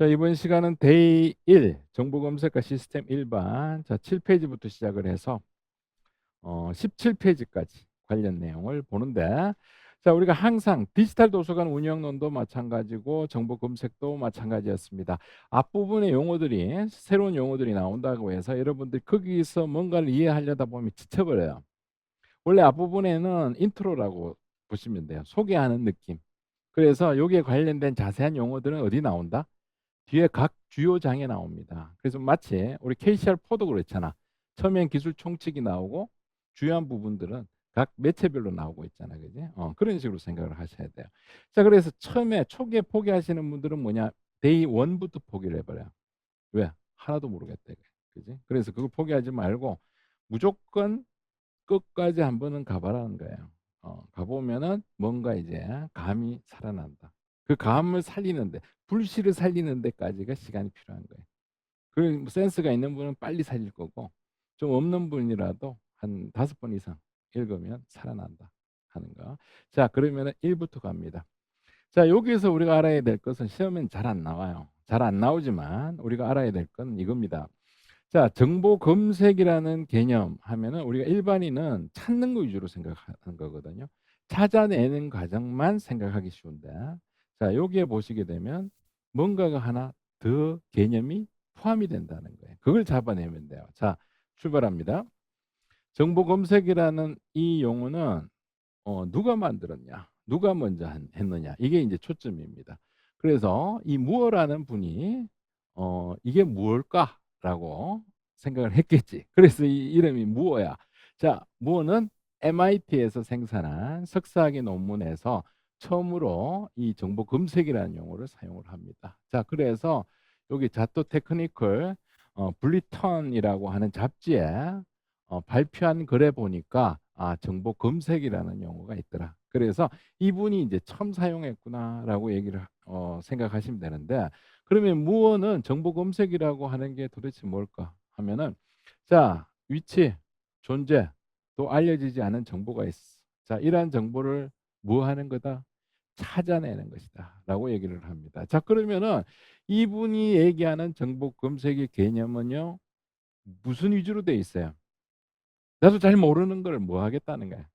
자, 이번 시간은 데이 1 정보 검색과 시스템 일반 자, 7페이지부터 시작을 해서 어, 17페이지까지 관련 내용을 보는데 자, 우리가 항상 디지털 도서관 운영론도 마찬가지고 정보 검색도 마찬가지였습니다. 앞부분의 용어들이 새로운 용어들이 나온다고 해서 여러분들이 거기서 뭔가를 이해하려다 보면 지쳐버려요. 원래 앞부분에는 인트로라고 보시면 돼요. 소개하는 느낌. 그래서 여기에 관련된 자세한 용어들은 어디 나온다? 뒤에 각 주요 장에 나옵니다. 그래서 마치 우리 KCR4도 그렇잖아. 처음엔 기술 총칙이 나오고 주요한 부분들은 각 매체별로 나오고 있잖아. 그지? 어, 그런 식으로 생각을 하셔야 돼요. 자, 그래서 처음에 초기에 포기하시는 분들은 뭐냐? 데이 1부터 포기를 해버려요. 왜? 하나도 모르겠대. 그지? 그래서 그걸 포기하지 말고 무조건 끝까지 한 번은 가봐라는 거예요. 어, 가보면은 뭔가 이제 감이 살아난다. 그 감을 살리는데 불씨를 살리는 데까지가 시간이 필요한 거예요. 그 센스가 있는 분은 빨리 살릴 거고 좀 없는 분이라도 한 다섯 번 이상 읽으면 살아난다 하는 거. 자 그러면은 1부터 갑니다. 자 여기서 우리가 알아야 될 것은 시험엔 잘 안 나와요. 잘 안 나오지만 우리가 알아야 될 건 이겁니다. 자 정보 검색이라는 개념 하면은 우리가 일반인은 찾는 거 위주로 생각하는 거거든요. 찾아내는 과정만 생각하기 쉬운데 자 여기에 보시게 되면 뭔가가 하나 더 개념이 포함이 된다는 거예요. 그걸 잡아내면 돼요. 자, 출발합니다. 정보 검색이라는 이 용어는 어, 누가 만들었냐? 누가 먼저 한- 했느냐? 이게 이제 초점입니다. 그래서 이 무어라는 분이 어, 이게 무엇일까라고 생각을 했겠지. 그래서 이 이름이 무어야. 자, 무어는 MIT에서 생산한 석사학위 논문에서 처음으로 이 정보 검색이라는 용어를 사용을 합니다. 자, 그래서 여기 자토 테크니컬 어, 블리턴이라고 하는 잡지에 어, 발표한 글에 보니까 아, 정보 검색이라는 용어가 있더라. 그래서 이분이 이제 처음 사용했구나라고 얘기를 어, 생각하시면 되는데 그러면 무어는 정보 검색이라고 하는 게 도대체 뭘까 하면은 자 위치 존재 또 알려지지 않은 정보가 있어. 자 이러한 정보를 뭐 하는 거다? 찾아내는 것이다. 라고 얘기를 합니다. 자, 그러면은 이분이 얘기하는 정보 검색의 개념은요, 무슨 위주로 돼 있어요? 나도 잘 모르는 걸 뭐 하겠다는 거야?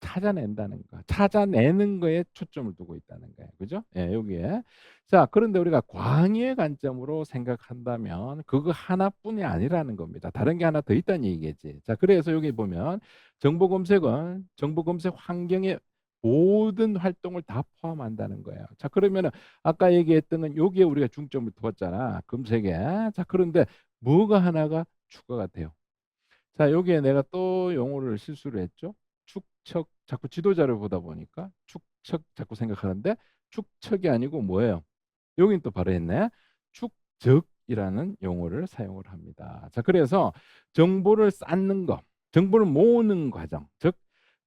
찾아낸다는 거. 찾아내는 거에 초점을 두고 있다는 거예요. 그죠? 예, 여기에. 자, 그런데 우리가 광의의 관점으로 생각한다면 그거 하나뿐이 아니라는 겁니다. 다른 게 하나 더 있다는 얘기겠지. 자, 그래서 여기 보면 정보 검색은 정보 검색 환경에 모든 활동을 다 포함한다는 거예요. 자, 그러면은 아까 얘기했던 건 여기에 우리가 중점을 두었잖아. 검색에. 자, 그런데 뭐가 하나가 추가가 돼요. 자, 여기에 내가 또 용어를 실수를 했죠. 축척. 자꾸 지도자를 보다 보니까 축척 자꾸 생각하는데 축척이 아니고 뭐예요? 여긴 또 바로 했네. 축적이라는 용어를 사용을 합니다. 자, 그래서 정보를 쌓는 거, 정보를 모으는 과정, 즉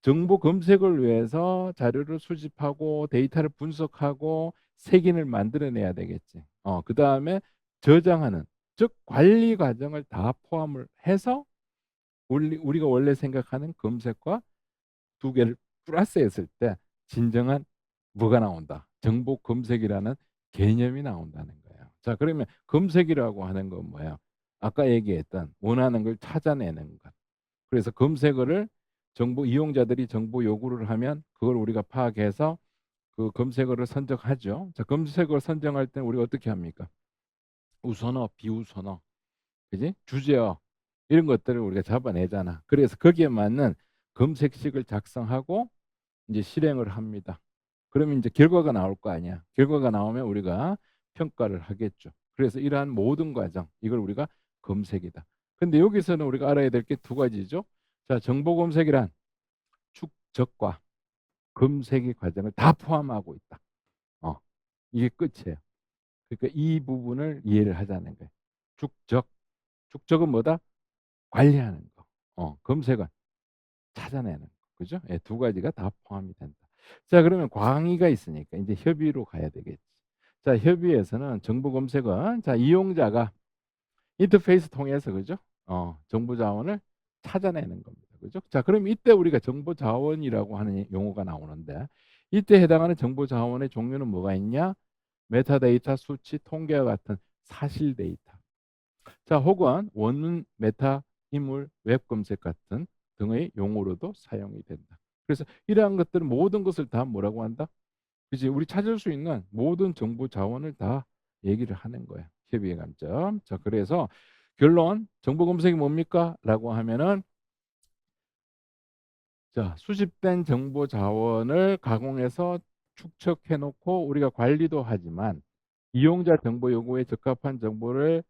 정보 검색을 위해서 자료를 수집하고 데이터를 분석하고 색인을 만들어내야 되겠지. 어, 그 다음에 저장하는, 즉 관리 과정을 다 포함을 해서 우리, 우리가 원래 생각하는 검색과 두 개를 플러스했을 때 진정한 뭐가 나온다. 정보 검색이라는 개념이 나온다는 거예요. 자, 그러면 검색이라고 하는 건 뭐예요? 아까 얘기했던 원하는 걸 찾아내는 것. 그래서 검색어를 정보 이용자들이 정보 요구를 하면 그걸 우리가 파악해서 그 검색어를 선정하죠. 자, 검색어 선정할 때는 우리가 어떻게 합니까? 우선어, 비우선어, 그지? 주제어 이런 것들을 우리가 잡아내잖아. 그래서 거기에 맞는 검색식을 작성하고 이제 실행을 합니다. 그러면 이제 결과가 나올 거 아니야. 결과가 나오면 우리가 평가를 하겠죠. 그래서 이러한 모든 과정 이걸 우리가 검색이다. 근데 여기서는 우리가 알아야 될 게 두 가지죠. 자, 정보 검색이란 축적과 검색의 과정을 다 포함하고 있다. 어, 이게 끝이에요. 그러니까 이 부분을 이해를 하자는 거예요. 축적. 축적은 뭐다? 관리하는 거. 어, 검색은 찾아내는 거. 그죠? 예, 두 가지가 다 포함이 된다. 자, 그러면 광의가 있으니까 이제 협의로 가야 되겠지. 자, 협의에서는 정보 검색은 자, 이용자가 인터페이스 통해서 그죠? 어, 정보 자원을 찾아내는 겁니다. 그죠? 자, 그럼 이때 우리가 정보 자원이라고 하는 용어가 나오는데 이때 해당하는 정보 자원의 종류는 뭐가 있냐? 메타데이터, 수치, 통계와 같은 사실 데이터. 자, 혹은 원문, 메타, 인물, 웹 검색 같은 등의 용어로도 사용이 된다. 그래서 이러한 것들은 모든 것을 다 뭐라고 한다? 그지 우리 찾을 수 있는 모든 정보 자원을 다 얘기를 하는 거야. 협의의 관점. 자, 그래서 결론 정보 검색이 뭡니까? 라고 하면은 자, 수집된 정보 자원을 가공해서 축적해 놓고 우리가 관리도 하지만 이용자 정보 요구에 적합한 정보를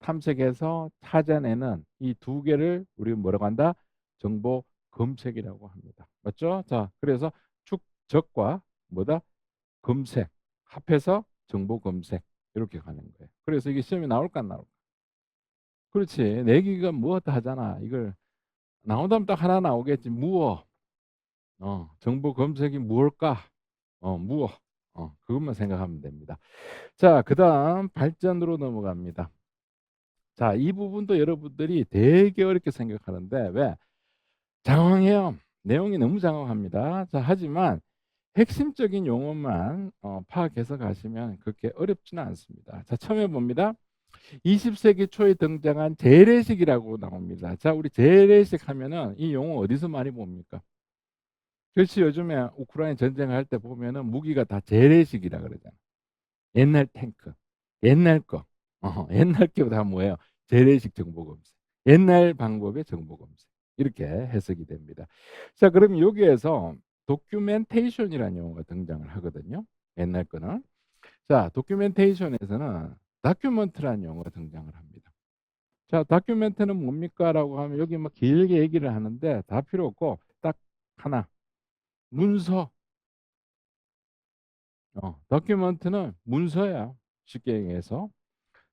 탐색해서 찾아내는 이 두 개를 우리가 뭐라고 한다? 정보 검색이라고 합니다. 맞죠? 자, 그래서 축적과 뭐다? 검색 합해서 정보 검색 이렇게 가는 거예요. 그래서 이게 시험에 나올까 안 나올까? 그렇지. 내기가 무엇 하잖아. 이걸 나온다면 딱 하나 나오겠지. 무엇? 어, 정보 검색이 무엇일까? 어, 무엇? 어, 그것만 생각하면 됩니다. 자, 그 다음 발전으로 넘어갑니다. 자, 이 부분도 여러분들이 되게 어렵게 생각하는데 왜? 장황해요. 내용이 너무 장황합니다. 자, 하지만 핵심적인 용어만 어, 파악해서 가시면 그렇게 어렵지는 않습니다. 자, 처음에 봅니다. 20세기 초에 등장한 재래식이라고 나옵니다. 자, 우리 재래식 하면은 이 용어 어디서 많이 봅니까? 그렇지 요즘에 우크라이나 전쟁할 때 보면은 무기가 다 재래식이라 그러잖아. 옛날 탱크, 옛날 거, 어, 옛날 게 다 뭐예요? 재래식 정보 검색, 옛날 방법의 정보 검색 이렇게 해석이 됩니다. 자, 그럼 여기에서 도큐멘테이션이라는 용어가 등장을 하거든요. 옛날 거는. 자, 도큐멘테이션에서는 다큐멘트라는 용어가 등장을 합니다. 자, 다큐멘트는 뭡니까? 라고 하면 여기 막 길게 얘기를 하는데 다 필요 없고 딱 하나. 문서. 어, 다큐멘트는 문서야. 쉽게 얘기해서.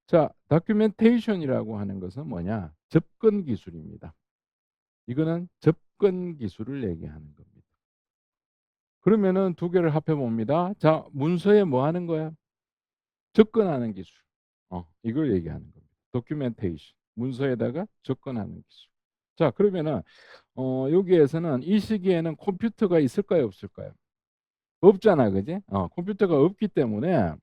자, 다큐멘테이션이라고 하는 것은 뭐냐? 접근 기술입니다. 이거는 접근 기술을 얘기하는 겁니다. 그러면은 두 개를 합해 봅니다. 자, 문서에 뭐 하는 거야? 접근하는 기술. 어, 이걸 얘기하는 겁니다. 도큐멘테이션. 문서에다가 접근하는 기술. 자, 그러면은 어, 여기에서는 이 시기에는 컴퓨터가 있을까요, 없을까요? 없잖아, 그지? 어, 컴퓨터가 없기 때문에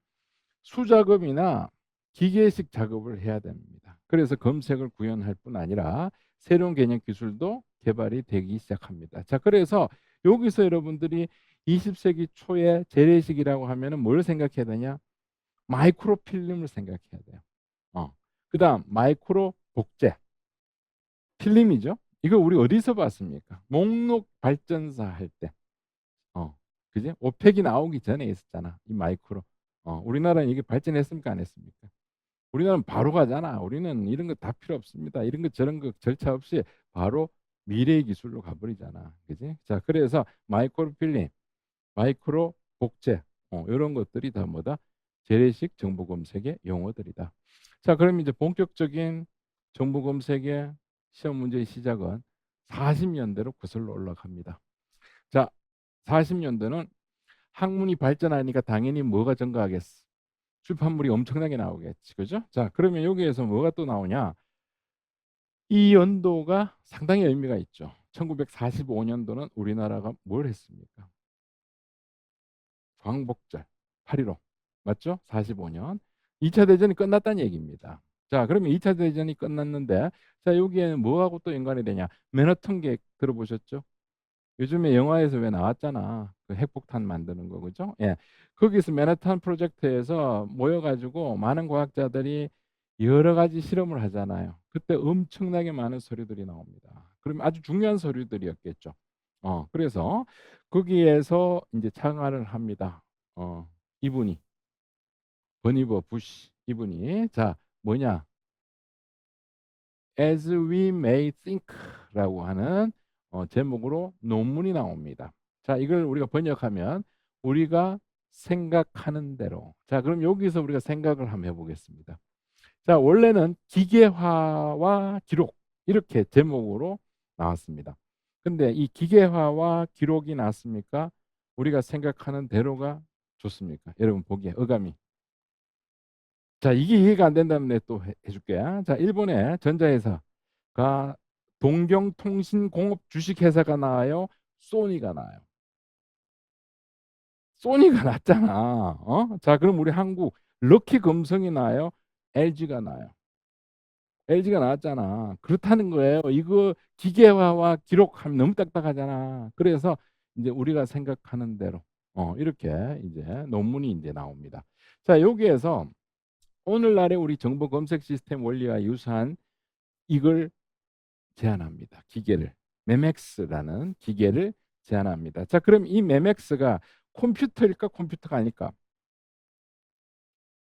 수작업이나 기계식 작업을 해야 됩니다. 그래서 검색을 구현할 뿐 아니라 새로운 개념 기술도 개발이 되기 시작합니다. 자, 그래서 여기서 여러분들이 20세기 초에 재래식이라고 하면은 뭘 생각해야 되냐? 마이크로 필름을 생각해야 돼요. 어. 그다음 마이크로 복제. 필름이죠. 이거 우리 어디서 봤습니까? 목록 발전사 할 때. 어. 그지? 오펙이 나오기 전에 있었잖아. 이 마이크로. 어. 우리나라는 이게 발전했습니까? 안 했습니까? 우리나라는 바로 가잖아. 우리는 이런 거 다 필요 없습니다. 이런 거 저런 거 절차 없이 바로 미래의 기술로 가버리잖아. 그지? 자, 그래서 마이크로 필름, 마이크로 복제, 어, 이런 것들이 다 뭐다? 재래식 정보 검색의 용어들이다. 자, 그럼 이제 본격적인 정보 검색의 시험 문제의 시작은 40년대로 거슬러 올라갑니다. 자, 40년대는 학문이 발전하니까 당연히 뭐가 증가하겠어? 출판물이 엄청나게 나오겠지. 그죠? 자, 그러면 여기에서 뭐가 또 나오냐? 이 연도가 상당히 의미가 있죠. 1945년도는 우리나라가 뭘 했습니까? 광복절 8.15 맞죠? 45년 2차 대전이 끝났다는 얘기입니다. 자 그러면 2차 대전이 끝났는데 자 여기에는 뭐하고 또 연관이 되냐 맨하튼 계획 들어보셨죠? 요즘에 영화에서 왜 나왔잖아 그 핵폭탄 만드는 거 그죠? 예 거기서 맨하탄 프로젝트에서 모여 가지고 많은 과학자들이 여러 가지 실험을 하잖아요. 그때 엄청나게 많은 서류들이 나옵니다. 그럼 아주 중요한 서류들이었겠죠. 어, 그래서 거기에서 이제 창안을 합니다. 어, 이분이 버니버 부시 이분이 자 뭐냐? As we may think라고 하는 어, 제목으로 논문이 나옵니다. 자, 이걸 우리가 번역하면 우리가 생각하는 대로. 자, 그럼 여기서 우리가 생각을 한번 해보겠습니다. 자, 원래는 기계화와 기록 이렇게 제목으로 나왔습니다. 근데 이 기계화와 기록이 났습니까? 우리가 생각하는 대로가 좋습니까? 여러분 보기에 어감이. 자, 이게 이해가 안 된다면 내가 또 해, 줄게 자, 일본의 전자회사가 동경통신공업 주식회사가 나와요? 소니가 나와요? 소니가 낫잖아. 어? 자, 그럼 우리 한국 럭키 금성이 나요? LG가 나요? LG가 나왔잖아. 그렇다는 거예요. 이거 기계화와 기록하면 너무 딱딱하잖아. 그래서 이제 우리가 생각하는 대로 어, 이렇게 이제 논문이 이제 나옵니다. 자, 여기에서 오늘날의 우리 정보 검색 시스템 원리와 유사한 이걸 제안합니다. 기계를 메맥스라는 기계를 제안합니다. 자, 그럼 이 메맥스가 컴퓨터일까 컴퓨터가 아닐까?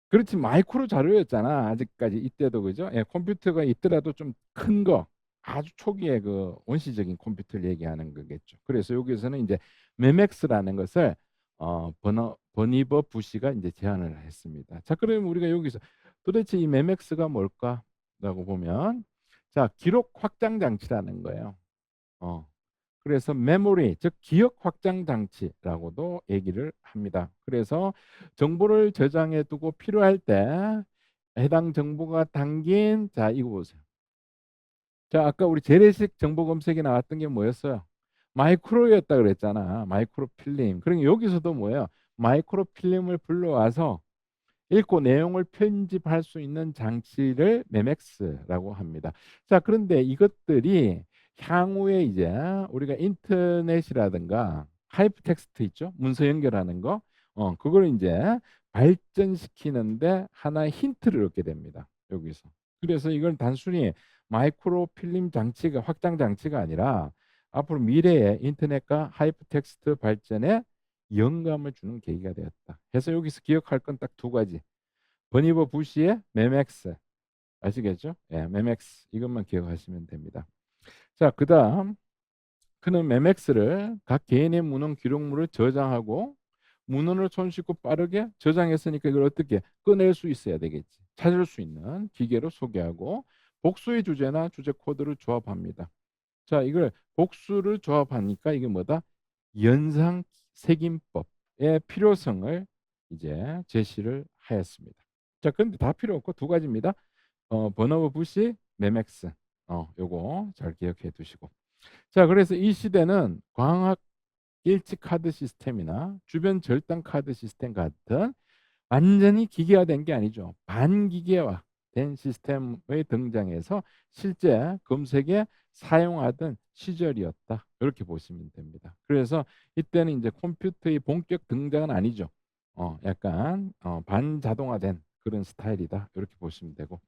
그렇지 마이크로 자료였잖아 아직까지 이때도 그죠? 예, 컴퓨터가 있더라도 좀 큰 거 아주 초기의 그 원시적인 컴퓨터를 얘기하는 거겠죠. 그래서 여기서는 이제 메맥스라는 것을 어, 버너, 버니버 부시가 이제 제안을 했습니다. 자, 그러면 우리가 여기서 도대체 이 메맥스가 뭘까?라고 보면 자, 기록 확장 장치라는 거예요. 어. 그래서 메모리, 즉 기억 확장 장치라고도 얘기를 합니다. 그래서 정보를 저장해 두고 필요할 때 해당 정보가 담긴 자, 이거 보세요. 자, 아까 우리 재래식 정보 검색에 나왔던 게 뭐였어요? 마이크로였다 그랬잖아. 마이크로 필름. 그러니까 여기서도 뭐예요? 마이크로 필름을 불러와서 읽고 내용을 편집할 수 있는 장치를 메맥스라고 합니다. 자, 그런데 이것들이 향후에 이제 우리가 인터넷이라든가 하이프텍스트 있죠? 문서 연결하는 거. 어, 그걸 이제 발전시키는데 하나의 힌트를 얻게 됩니다. 여기서. 그래서 이건 단순히 마이크로 필름 장치가 확장 장치가 아니라 앞으로 미래의 인터넷과 하이프텍스트 발전에 영감을 주는 계기가 되었다. 그래서 여기서 기억할 건 딱 두 가지. 버니버 부시의 메맥스. 아시겠죠? 예, 메맥스. 이것만 기억하시면 됩니다. 자, 그다음 그는 메맥스를 각 개인의 문헌 기록물을 저장하고 문헌을 손쉽고 빠르게 저장했으니까 이걸 어떻게 꺼낼 수 있어야 되겠지. 찾을 수 있는 기계로 소개하고 복수의 주제나 주제 코드를 조합합니다. 자, 이걸 복수를 조합하니까 이게 뭐다? 연상 색임법의 필요성을 이제 제시를 하였습니다. 자, 그런데 다 필요 없고 두 가지입니다. 어, 버너버 부시, 메맥스. 어, 요거 잘 기억해 두시고. 자, 그래서 이 시대는 광학 일치 카드 시스템이나 주변 절단 카드 시스템 같은 완전히 기계화된 게 아니죠. 반기계화 된 시스템의 등장에서 실제 검색에 사용하던 시절이었다. 이렇게 보시면 됩니다. 그래서 이때는 이제 컴퓨터의 본격 등장은 아니죠. 어, 약간 어, 반자동화된 그런 스타일이다. 이렇게 보시면 되고.